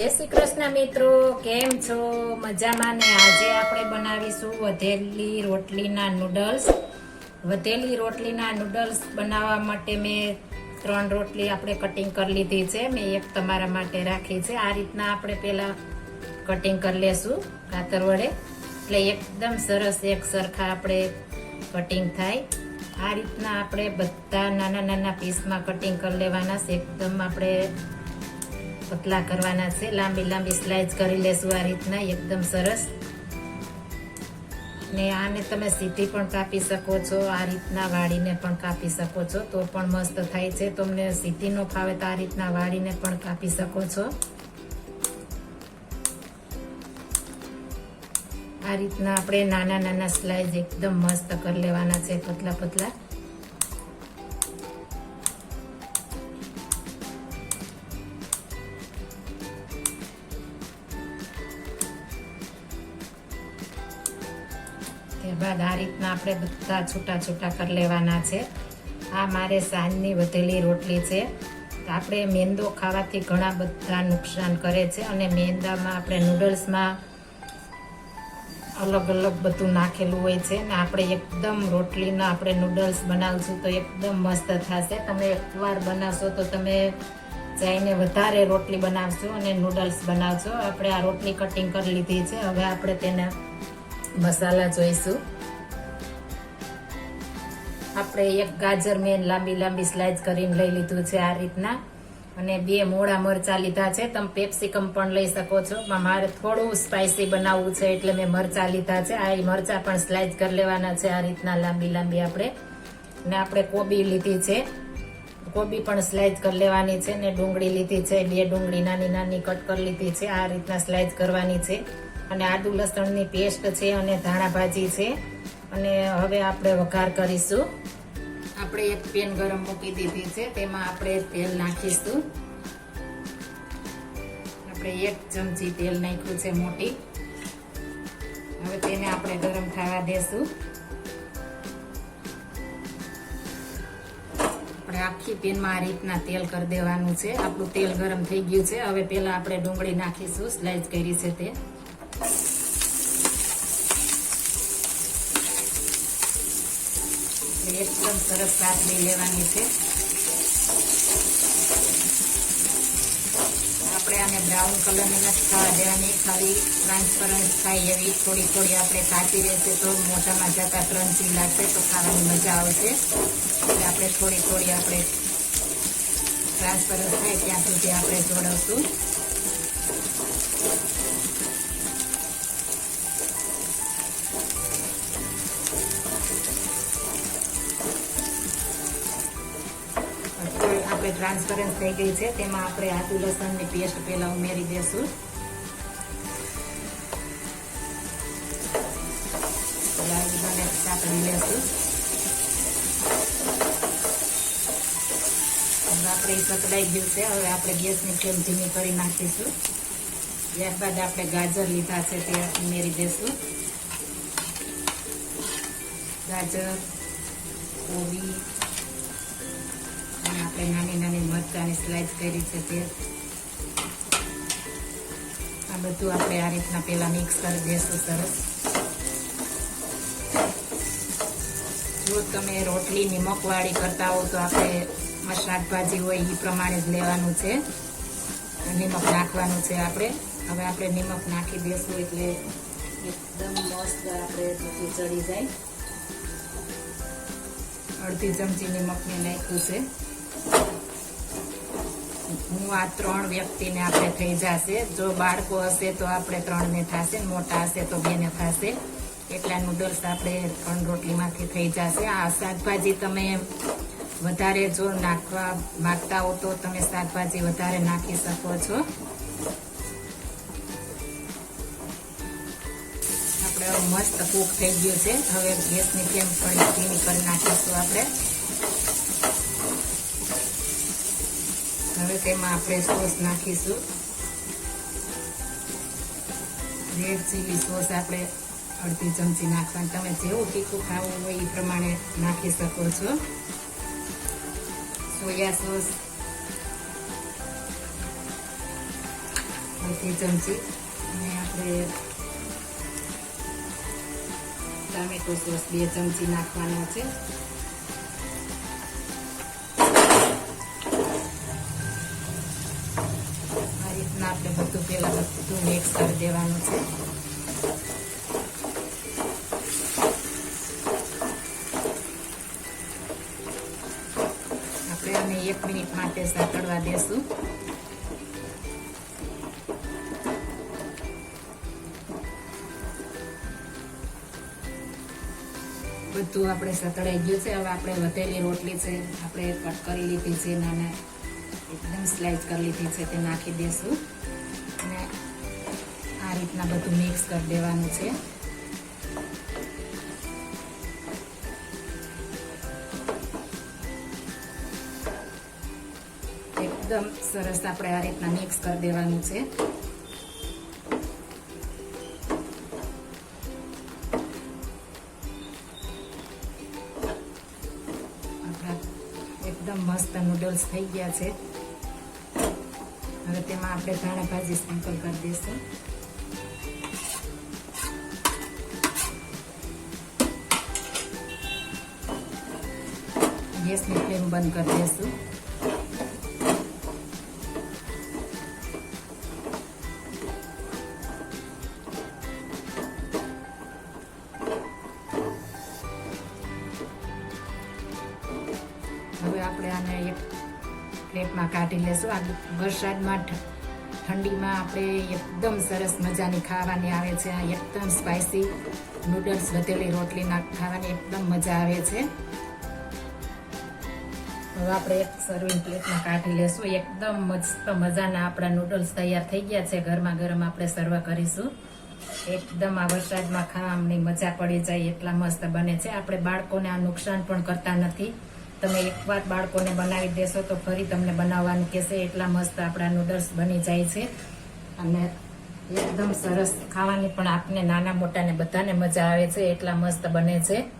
જય શ્રી કૃષ્ણ મિત્રો, કેમ છો? મજામાં ને આજે આપણે બનાવીશું વધેલી રોટલીના નૂડલ્સ વધેલી રોટલીના નૂડલ્સ બનાવવા માટે મેં ત્રણ રોટલી આપણે કટિંગ કરી લીધી છે. મેં એક તમારા માટે રાખી છે. આ રીતના આપણે પહેલા કટિંગ કરી લેશું કાતર વડે. એટલે એકદમ સરસ એક સરખા આપણે કટિંગ થાય. આ રીતના આપણે બધા નાના નાના પીસમાં કટિંગ કરી લેવાના છે. એકદમ આપણે પતલા કરવાના છે. લાંબી લાંબી સ્લાઇસ કરી લેશું આ રીતના, એકદમ સરસ. ને આને તમે સીધી પણ કાપી શકો છો, આ રીતના વાળીને પણ કાપી શકો છો. તો પણ મસ્ત થાય છે. તમને સીધી નો ફાવે તો આ રીતના વાળીને પણ કાપી શકો છો. આ રીતના આપણે નાના નાના સ્લાઇસ એકદમ મસ્ત કરી લેવાના છે, પતલા પતલા. ત્યારબાદ આ રીતના આપણે બધા છૂટા છૂટા કરી લેવાના છે. આ મારે સાંજની વધેલી રોટલી છે. આપણે મેંદો ખાવાથી ઘણા બધા નુકસાન કરે છે અને મેંદામાં આપણે નૂડલ્સમાં અલગ અલગ બધું નાખેલું હોય છે ને આપણે એકદમ રોટલીના આપણે નૂડલ્સ બનાવશું તો એકદમ મસ્ત થશે. તમે એકવાર બનાવશો તો તમે જઈને વધારે રોટલી બનાવશો અને નૂડલ્સ બનાવશો. આપણે આ રોટલી કટિંગ કરી લીધી છે. હવે આપણે તેને મસાલા જોઈશું. આપણે એક ગાજર મેં લાંબી લાંબી સ્લાઇસ કરીને લઈ લીધું છે આ રીતના. અને બે મોડા મરચા લીધા છે. તમે પેપ્સિકમ પણ લઈ શકો છો. મારે થોડું સ્પાઇસી બનાવવું છે એટલે મેં મરચા લીધા છે. આ મરચા પણ સ્લાઇસ કરી લેવાના છે આ રીતના લાંબી લાંબી આપણે. ને આપણે કોબી લીધી છે. કોબી પણ સ્લાઇસ કરી લેવાની છે ને ડુંગળી લીધી છે. બે ડુંગળી નાની નાની કટ કરી લીધી છે. આ રીતના સ્લાઇસ કરવાની છે. અને આદુ લસણની પેસ્ટ છે અને ધાણા ભાજી છે. અને હવે આપણે વઘાર કરીશું. આપણે એક પેન ગરમ મૂકી દીધી છે, તેમાં આપણે તેલ નાખીશું. આપણે એક ચમચી તેલ નાખ્યું છે મોટી. હવે તેને આપણે ગરમ થવા દેશું. આપણે આખી પેનમાં આ રીતના તેલ કરી દેવાનું છે. આપણું તેલ ગરમ થઈ ગયું છે. હવે પેલા આપણે ડુંગળી નાખીશું સ્લાઇસ કરી છે તે. એકદમ સરસ કાપડી લેવાની છે. આપણે આને બ્રાઉન કલરની નથી ખાવા દેવાની. ખાલી ટ્રાન્સપરન્ટ થાય એવી થોડી થોડી આપણે કાચી રહેશે તો મોઢામાં જતા ક્રંચી લાગશે તો ખાવાની મજા આવશે. એટલે આપણે થોડી થોડી આપણે ટ્રાન્સપરન્ટ થાય ત્યાં સુધી આપણે જોડવશું. આપણે ટ્રાન્સપરન્સ થઈ ગઈ છે, તેમાં આપણે આદુ લસણની પેસ્ટ પહેલા ઉમેરી દેશું. બને સાંકળી લેશું. હવે આપણે સકડાઈ ગયું છે, હવે આપણે ગેસની ફ્લેમ ધીમી કરી નાખીશું. ત્યારબાદ આપણે ગાજર લીધા છે, તે ઉમેરી દેશું. ગાજર, કોબી આપણે નાની નાની મરચાની સ્લાઇસ કરી છે તે. આ બધું આપણે આ રીતના પેલા મિક્સ કરી દઈશું સરસ. જો તમે રોટલી નિમકવાળી કરતા હો તો આપણે શાકભાજી હોય એ પ્રમાણે જ લેવાનું છે. નિમક નાખવાનું છે આપણે. હવે આપણે નિમક નાખી દઈશું એટલે એકદમ મસ્ત આપણે બધું ચડી જાય. અડધી ચમચી નિમકને નાખ્યું છે. હું આ ત્રણ વ્યક્તિને આપણે થઈ જશે. જો બાળકો હશે તો આપણે ત્રણને થશે, મોટા હશે તો બેને થશે. એટલા નૂડલ્સ આપણે ત્રણ રોટલીમાંથી થઈ જશે. આ શાકભાજી તમે વધારે જો નાખવા માંગતા હો તો તમે શાકભાજી વધારે નાખી શકો છો. આપણે મસ્ત કૂક થઈ ગયું છે. હવે ગેસની ફ્લેમ પણ ધીમી કરી નાખીશું આપણે. હવે તેમાં આપણે સોસ નાખીશું. રેડ ચીલી સોસ આપણે અડધી ચમચી નાખવાની. તમે જેવું તીખું ખાવું હોય એ પ્રમાણે નાખી શકો છો. સોયા સોસ અડધી ચમચી. અને આપણે ટામેટો સોસ બે ચમચી નાખવાનો છે. બધું પહેલા બધું મિક્સ કરી દેવાનું છે આપણે આને એક મિનિટ માટે સાંકળવા દેશું બધું આપણે સતળાઈ ગયું છે. હવે આપણે વધેલી રોટલી છે. આપણે કટ કરી લીધી છે નાના એકદમ સ્લાઇસ કરી લીધી છે. તે નાખી દેશું. રીતના બધું મિક્સ કરી દેવાનું છે. એકદમ સરસ આપણે આ રીતના મિક્સ કરી દેવાનું છે. એકદમ મસ્ત નૂડલ્સ થઈ ગયા છે. હવે તેમાં આપણે ધાણા ભાજી સ્પ્રિંકલ કરી દઈશું. ગેસની ફ્લેમ બંધ કરી દઈશું હવે આપણે આને એક પ્લેટમાં કાઢી લેશું. આ વરસાદમાં ઠંડીમાં આપણે એકદમ સરસ મજાની ખાવાની આવે છે. આ એકદમ સ્પાઇસી નૂડલ્સ વધેલી રોટલીના ખાવાની એકદમ મજા આવે છે. હવે આપણે એક સર્વિંગ પ્લેટમાં કાઢી લેશું. એકદમ મસ્ત મજાના આપણા નૂડલ્સ તૈયાર થઈ ગયા છે. ગરમા ગરમ આપણે સર્વ કરીશું. એકદમ આ વરસાદમાં ખાવાની મજા પડી જાય એટલા મસ્ત બને છે. આપણે બાળકોને આ નુકસાન પણ કરતા નથી. તમે એકવાર બાળકોને બનાવી દેશો તો ફરી તમને બનાવવાનું કહેશે. એટલા મસ્ત આપણા નૂડલ્સ બની જાય છે. અને એકદમ સરસ ખાવાની પણ આપને નાના મોટાને બધાને મજા આવે છે. એટલા મસ્ત બને છે.